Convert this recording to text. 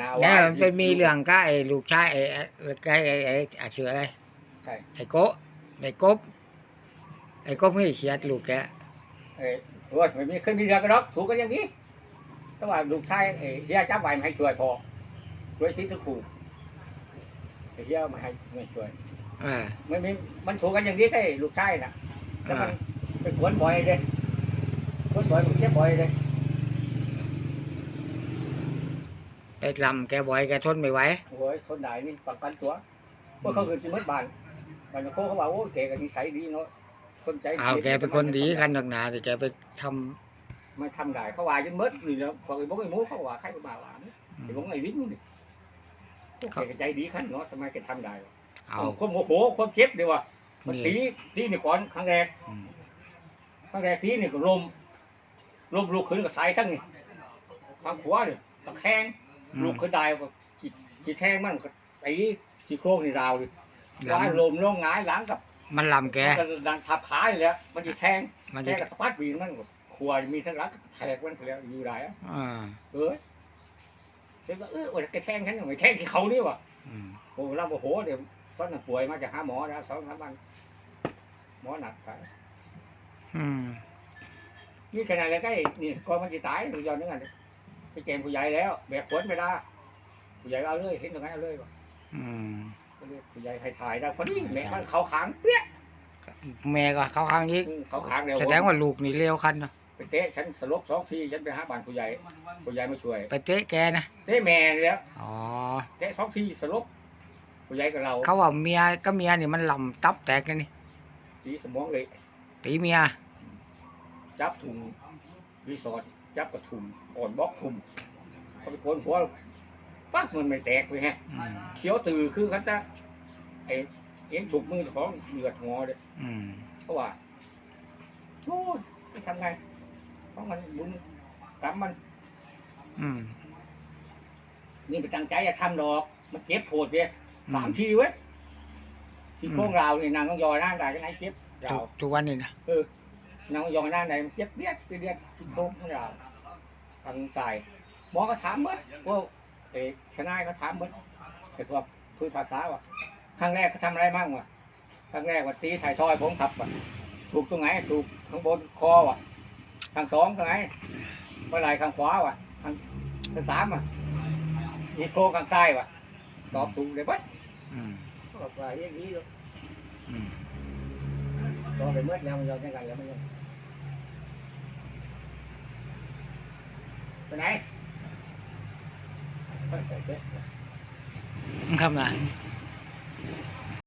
นาเนี่ยมันไปมีเรื่องก็ไอ้ลูกชายไอ้ไอ้ไอ้ไอ้ไอ้ไอ้ชื่ออะไรใช่ไอ้โกะไอ้กบไอ้กบไม่เขียดลูกแกเอ้ยโอ้ยไม่มีเคยมีเรื่องกันหรอกถูกกันอย่างนี้แต่ว่าลูกชายเอ้ยเฮียจับไว้ไม่ให้ช่วยพอช่วยที่ทุกคู่ไอ้เฮียไม่ให้ไม่ช่วย อ่าไม่มีมันถูกกันอย่างนี้แค่ลูกชายน่ะแล้วมันอ่าเป็นขวนบ่อยเลยขวนบ่อยมันเจ็บบ่อยเลย ไปลำแกบ่อยแกทนไม่ไหวโอ้ยทนได้นี่ปังกันตัวเพราะเขาเกิดจิมัดบานบานโคเขาบอกโอ้ยแกก็นิสัยดีเนาะคนใจเอาแกเป็นคนดีกันหนักหนาแต่แกไปทมันทำได้เขาว่าจนมืดนี่แล้วพอไอ้บงไอ้หมูเขาว่าใครก็มาว่านี่ำไอ้บงไอ้วิ่งนี่แกก็ใจดีขันเนาะทำไมแกทำได้วะเอาความโมโหความเจ็บดีว่ะมันนี่ตีตีนี่ก่อนครั้งแรกอืมครั้งแรกตีนี่ก็ลมลมลุกขึ้นก็สายทั้งนี่ทางขวาเนี่ยตะแคง ลุกขึ้นได้ก็จิตจิตแทงมันก็ตีที่โครงนี่ราวดิลว่าลมลงหงายหลังกับำมันลำแก มันก็ดันทับขาอยู่แล้ว มันจะแทงมันแทจะงกับสะพัดบีนมันก็ขวดมีทั้งรักแทงมันไปแล้วอยู่ได้อะอ่าเอ้ยเด็กก็เออวันกระแทงฉันไม่แทงที่เขานี่วะ อืมโอ้เราโมโหเดี๋ยวตอนนั้นป่วยมาจากหาหมอแล้วสองสามวันหมอหนักไปอืมนี่ขนาดแล้วก็ไอ้นี่ก่อนมันจะตายมันย้อนนึงกันไป แกงผู้ใหญ่แล้วแบกขวดไม่ได้ผู้ใหญ่เอาเลยเห็นตรงไหนเอาเลยวะอืมก็เลยผู้ใหญ่ให้ถ่ายได้พอดีแม่มันเขาขางเปี้ยแม่ก็เข้าข้างอีกอืมเขาขางเดียวแสดงว่าลูกนี่เร็วคันเนาะไปเตะฉันสลบสองทีฉันไปหาบ้านผู้ใหญ่ผู้ใหญ่มาช่วยไปเตะแกนะเตะแม่แล้วอ๋อเตะสองทีสลบผู้ใหญ่กับเราเขาว่าเมียก็เมียนี่มันลำตับแตกเลยนี่ทีสมองเลยตีเมียจับถุง รีสอร์ทจับกับถุงก่อนบล็อกถุงเขาไปโกนหัวปั๊กมันไม่แตกเลยฮะอืมเขียวตื่อคือเขาจะไอ้เอ็งถูกมือเจ้าของเลือดงอเลย อืมเพราะว่าโอ้ยจะทำไงเพราะมันบุญกรรมมันอืมนี่ไปตั้งใจจะทำดอก มันเจ็บปวดเลยอืสามทีเว้ยที่อืมโค้งราวนี่นางต้องยอหน้าได้จังไหนเจ็บราทุวกทุกวันนี้นะ นางต้องยอหน้าไหนเจ็บเลียดเลียดที่โค้งราวทางใจหมอก็ถามเบิดว่าเอกชนายก็ถามเบิดไอ้พวกพืชภาษาว่ะครั้งแรกเขาทำอะไรบ้างวะครั้งแรกว่าตีถ่ายทอยผมขับวะถูกตรงไหนถูกข้างบนคอวะทางสองตรงไหนเมื่อไหรข้างขวาวะทางทางสามอะอีโค้ข้างซ้ายวะตอบถูกเลยเบัดอืมบอกว่าอย่างนี้ลูกอืมรอ ไปเมื่อแล้วมันยอม